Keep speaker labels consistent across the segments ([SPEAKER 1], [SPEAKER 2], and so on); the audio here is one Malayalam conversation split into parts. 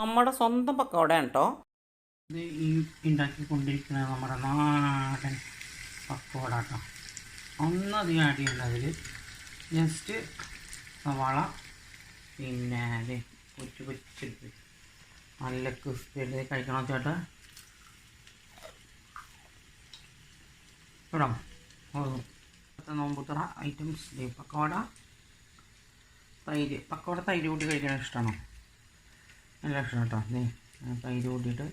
[SPEAKER 1] നമ്മുടെ സ്വന്തം പക്കോടയാണ് കേട്ടോ
[SPEAKER 2] ഇത് ഈ ഉണ്ടാക്കിക്കൊണ്ടിരിക്കുന്നത് നമ്മുടെ നാടൻ പക്കോട കേട്ടോ ഒന്നധികം ആഡ് ജസ്റ്റ് സവാള പിന്നെ അത് പൊച്ച് നല്ല ക്രിസ്പി ആയിട്ട് കഴിക്കണം ചേട്ടാ. ഇടാം ഇപ്പോഴത്തെ നോമ്പുത്തറ ഐറ്റംസ് പക്കോട തൈര്. പക്കോട തൈര് കൂട്ടി കഴിക്കണം ഇഷ്ടമാണോ നല്ല ഇഷ്ടമാണ് കേട്ടോ ആ തൈര് കൂട്ടിയിട്ട്.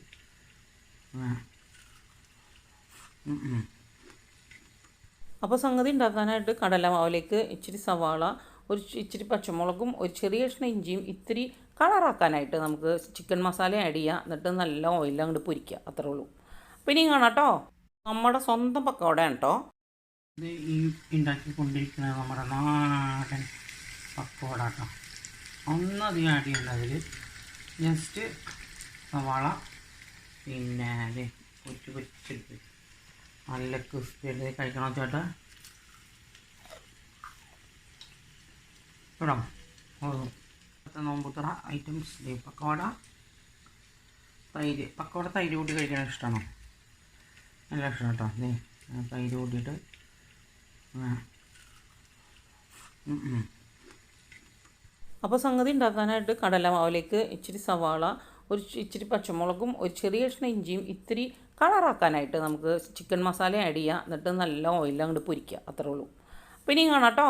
[SPEAKER 1] അപ്പോൾ സംഗതി ഉണ്ടാക്കാനായിട്ട് കടല കടലമാവിലേക്ക് ഇച്ചിരി സവാള ഒരു ഇച്ചിരി പച്ചമുളകും ഒരു ചെറിയ കഷ്ണം ഇഞ്ചിയും ഇത്തിരി കളറാക്കാനായിട്ട് നമുക്ക് ചിക്കൻ മസാല ആഡ് ചെയ്യുക എന്നിട്ട് നല്ല ഓയിലും അങ്ങോട്ട് പൊരിക്കുക. അത്രേ ഉള്ളൂ. പിന്നെ കാണാം കേട്ടോ നമ്മുടെ സ്വന്തം പക്കോടയാണ് കേട്ടോ
[SPEAKER 2] ഇത് ഈ ഉണ്ടാക്കിക്കൊണ്ടിരിക്കുന്നത് നമ്മുടെ നാടൻ പക്കോട കേട്ടോ ഒന്നധികം ആഡ് ചെയ്യേണ്ട അതിൽ ജസ്റ്റ് സവാള പിന്നെ അത് പൊച്ച് പൊച്ചെടുത്ത് നല്ല ക്രിസ്പി ആയിട്ട് കഴിക്കണം ചേട്ടാ. ഇടാം ഇപ്പോഴത്തെ നോമ്പുത്തറ ഐറ്റംസ് പക്കോട തൈര്. പക്കോട തൈര് കൂട്ടി കഴിക്കാൻ ഇഷ്ടമാണോ നല്ല ഇഷ്ടം കേട്ടോ. ആ തൈര് കൂട്ടിയിട്ട്.
[SPEAKER 1] അപ്പോൾ സംഗതി ഉണ്ടാക്കാനായിട്ട് കടലമാവിലേക്ക് ഇച്ചിരി സവാള ഒരു ഇച്ചിരി പച്ചമുളകും ഒരു ചെറിയ കഷ്ണം ഇഞ്ചിയും ഇത്തിരി കളറാക്കാനായിട്ട് നമുക്ക് ചിക്കൻ മസാല ആഡ് ചെയ്യുക എന്നിട്ട് നല്ല ഓയിലങ്ങോട്ട് പൊരിക്കുക. അത്രേ ഉള്ളൂ. പിന്നെ കാണാം കേട്ടോ